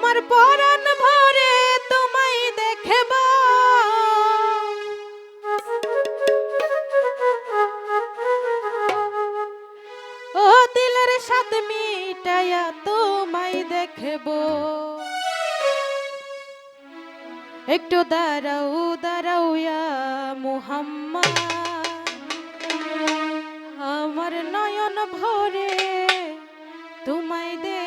আমার পরাণ ভরে তোমায় দেখব। ও দিলের সাথে মিটাইয়া তোমায় দেখব। একটু দাঁড়াও দাঁড়াও মোহাম্মা আমার নয়ন ভরে তোমায় দেখব